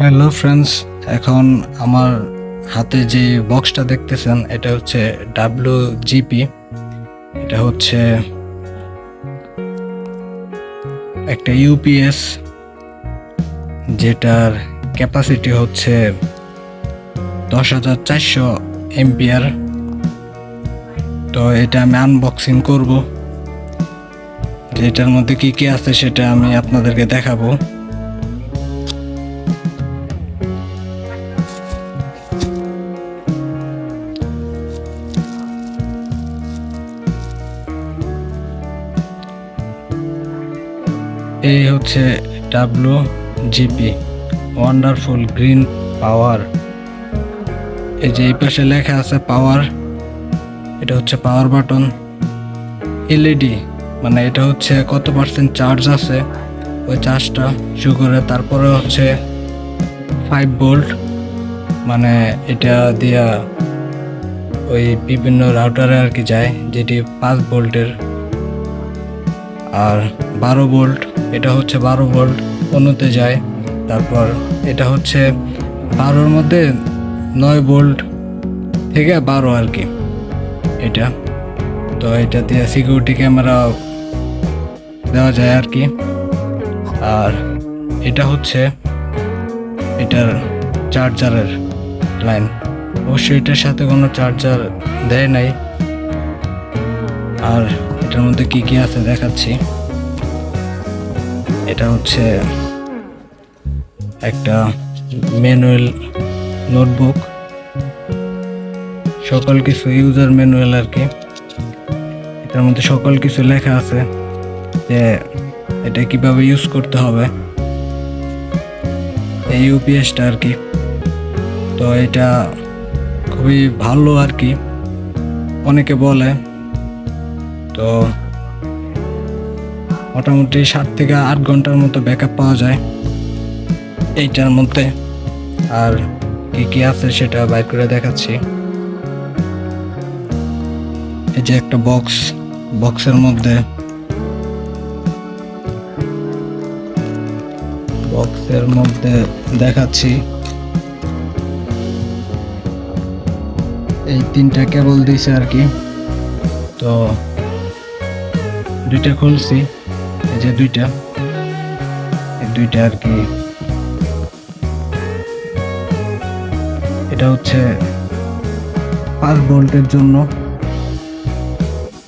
Hello friends এখন আমার হাতে যে বক্সটা দেখতেছেন, এটা হচ্ছে ডাব্লিউ জিপি এটা হচ্ছে একটা ইউপিএস যেটার ক্যাপাসিটি হচ্ছে দশ হাজার চারশো এমপিয়ার। তো এটা আমি আনবক্সিং করব। যেটার মধ্যে কি কি আছে সেটা আমি আপনাদেরকে দেখাবো। এই হচ্ছে W GP wonderful green power এই যে এই পাশে লেখা আছে পাওয়ার এটা হচ্ছে পাওয়ার বাটন এলইডি মানে এটা হচ্ছে কত পার্সেন্ট চার্জ আছে, ওই চার্জটা শু করে। তারপরে হচ্ছে ফাইভ ভোল্ট মানে এটা দিয়া ওই বিভিন্ন রাউটারে আর কি যায়, যেটি পাঁচ ভোল্টের আর বারো ভোল্ট, এটা হচ্ছে বারো ভোল্ট, অন্যতে যায়। তারপর এটা হচ্ছে বারোর মধ্যে নয় ভোল্ট থেকে বারো আর কি, এটা। তো এটা দিয়ে সিকিউরিটি ক্যামেরা দেওয়া যায় আর কি। আর এটা হচ্ছে এটার চার্জারের লাইন অবশ্যই এটার সাথে কোনো চার্জার দেয় নাই। আর এটার মধ্যে কি কি আছে দেখাচ্ছি? এটা হচ্ছে একটা ম্যানুয়াল নোটবুক। সকল কিছু ইউজার ম্যানুয়াল আর কি। এটার মধ্যে সকল কিছু লেখা আছে যে এটা কীভাবে ইউজ করতে হবে। এই ইউপিএসটা আর কি। তো এটা খুবই ভালো আর কি। অনেকে বলে তো মোটামুটি সাত থেকে আট ঘণ্টার মতো ব্যাকআপ পাওয়া যায় এইটার মধ্যে। আর কি কি আছে সেটা বাইর করে দেখাচ্ছি। এই যে একটা বক্স বক্সের মধ্যে বক্সের মধ্যে দেখাচ্ছি। এই তিনটা কেবল দিছে আর কি। তো দুইটা খুলছি, এই যে দুইটা। দুইটা আর কি। এটা হচ্ছে পাঁচ ভোল্টের জন্য।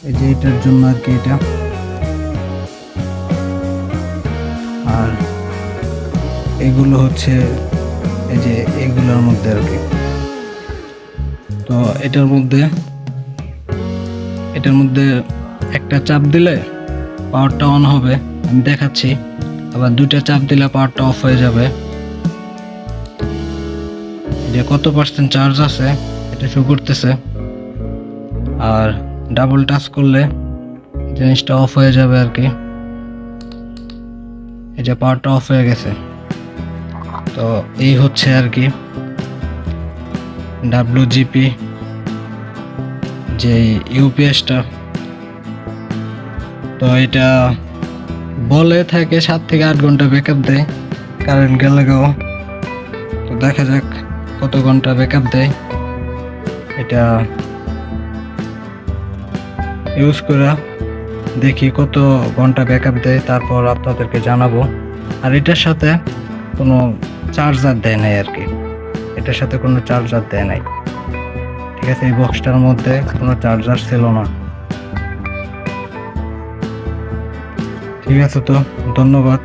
এই যে এটার জন্য আর কি এটা। আর এগুলো হচ্ছে, এই যে এগুলোর মধ্যে আর কি। তো এটার মধ্যে এটার মধ্যে একটা চাপ দিলে পাওয়ারটা অন হবে, আমি দেখাচ্ছি। আবার দুইটা চাপ দিলে পাওয়ারটা অফ হয়ে যাবে। যে কত পার্সেন্ট চার্জ আছে, এটা শো করতেছে। আর ডাবল টাচ করলে জিনিসটা অফ হয়ে যাবে আর কি। এই যে পাওয়ারটা অফ হয়ে গেছে। তো এই হচ্ছে আর কি ডাব্লিউ জিপি যে ইউপিএসটা তো এটা বলে থাকে সাত থেকে আট ঘণ্টা ব্যাকআপ দেয় কারেন্ট গেলে গেও তো দেখা যাক কত ঘণ্টা ব্যাকআপ দেয়। এটা ইউজ করা, দেখি কত ঘণ্টা ব্যাকআপ দেয়, তারপর আপনাদেরকে জানাব। আর এটার সাথে কোনো চার্জার দেয় নাই আর কি। এটার সাথে কোনো চার্জার দেয় নাই। ঠিক আছে, এই বক্সটার মধ্যে কোনো চার্জার ছিল না। ঠিক আছে তো ধন্যবাদ।